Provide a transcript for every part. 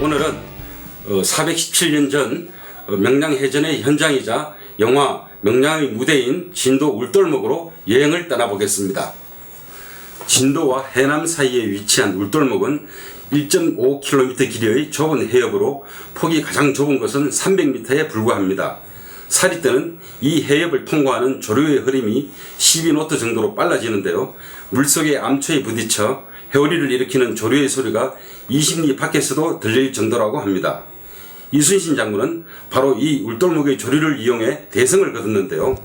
오늘은 417년 전 어, 명량 해전의 현장이자 영화 명량의 무대인 진도 울돌목으로 여행을 떠나보겠습니다. 진도와 해남 사이에 위치한 울돌목은 1.5km 길이의 좁은 해협으로 폭이 가장 좁은 것은 300m에 불과합니다. 살이 때는 이 해협을 통과하는 조류의 흐름이 12노트 정도로 빨라지는데요. 물속의 암초에 부딪혀 회오리를 일으키는 조류의 소리가 20리 밖에서도 들릴 정도라고 합니다. 이순신 장군은 바로 이 울돌목의 조류를 이용해 대성을 거뒀는데요.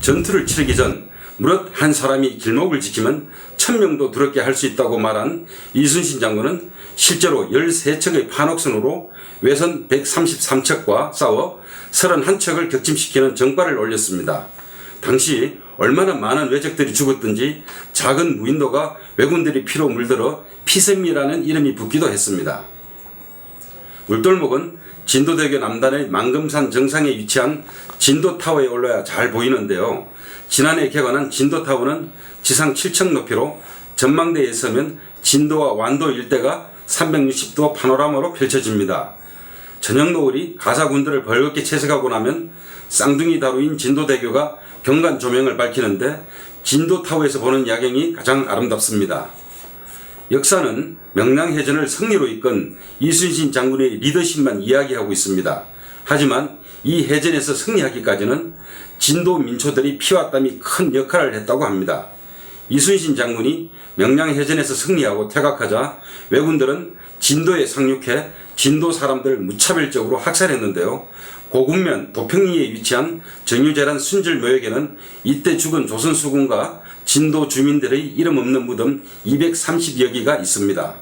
전투를 치르기 전 무릇 한 사람이 길목을 지키면 천명도 두렵게 할 수 있다고 말한 이순신 장군은 실제로 13척의 판옥선으로 외선 133척과 싸워 31척을 격침시키는 정발을 올렸습니다. 당시 얼마나 많은 왜적들이 죽었든지 작은 무인도가 왜군들이 피로 물들어 피샘미라는 이름이 붙기도 했습니다. 울돌목은 진도대교 남단의 망금산 정상에 위치한 진도타워에 올라야 잘 보이는데요. 지난해 개관한 진도타워는 지상 7층 높이로 전망대에 서면 진도와 완도 일대가 360도 파노라마로 펼쳐집니다. 저녁 노을이 가사군들을 벌겋게 채색하고 나면 쌍둥이 다루인 진도대교가 경관 조명을 밝히는데 진도타워에서 보는 야경이 가장 아름답습니다. 역사는 명량해전을 승리로 이끈 이순신 장군의 리더십만 이야기하고 있습니다. 하지만 이 해전에서 승리하기까지는 진도 민초들이 피와 땀이 큰 역할을 했다고 합니다. 이순신 장군이 명량해전에서 승리하고 퇴각하자 왜군들은 진도에 상륙해 진도 사람들 무차별적으로 학살했는데요. 고군면 도평리에 위치한 정유재란 순절 묘역에는 이때 죽은 조선 수군과 진도 주민들의 이름 없는 무덤 230여 개가 있습니다.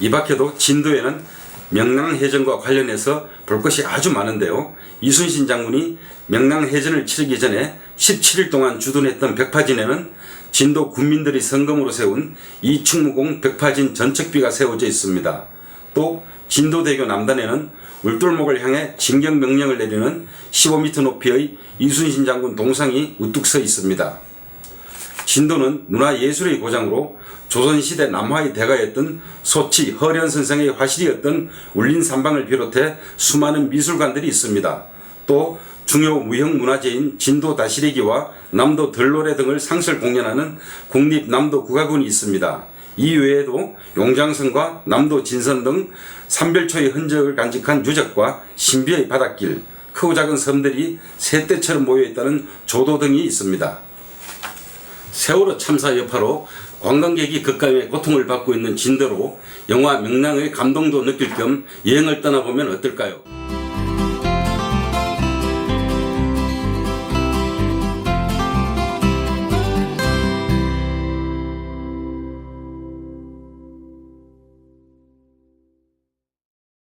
이 밖에도 진도에는 명랑해전과 관련해서 볼 것이 아주 많은데요. 이순신 장군이 명랑해전을 치르기 전에 17일 동안 주둔했던 백파진에는 진도 군민들이 성금으로 세운 이충무공 백파진 전척비가 세워져 있습니다. 또 진도대교 남단에는 울돌목을 향해 진격 명령을 내리는 15m 높이의 이순신 장군 동상이 우뚝 서 있습니다. 진도는 문화 예술의 고장으로 조선시대 남화의 대가였던 소치 허련 선생의 화실이었던 울린산방을 비롯해 수많은 미술관들이 있습니다. 또 중요 무형 문화재인 진도 다시리기와 남도 들노래 등을 상설 공연하는 국립 남도 국가군이 있습니다. 이 외에도 용장성과 남도 진선 등 삼별초의 흔적을 간직한 유적과 신비의 바닷길, 크고 작은 섬들이 새떼처럼 모여있다는 조도 등이 있습니다. 세월호 참사 여파로 관광객이 극감의 고통을 받고 있는 진도로 영화 명랑의 감동도 느낄 겸 여행을 떠나보면 어떨까요?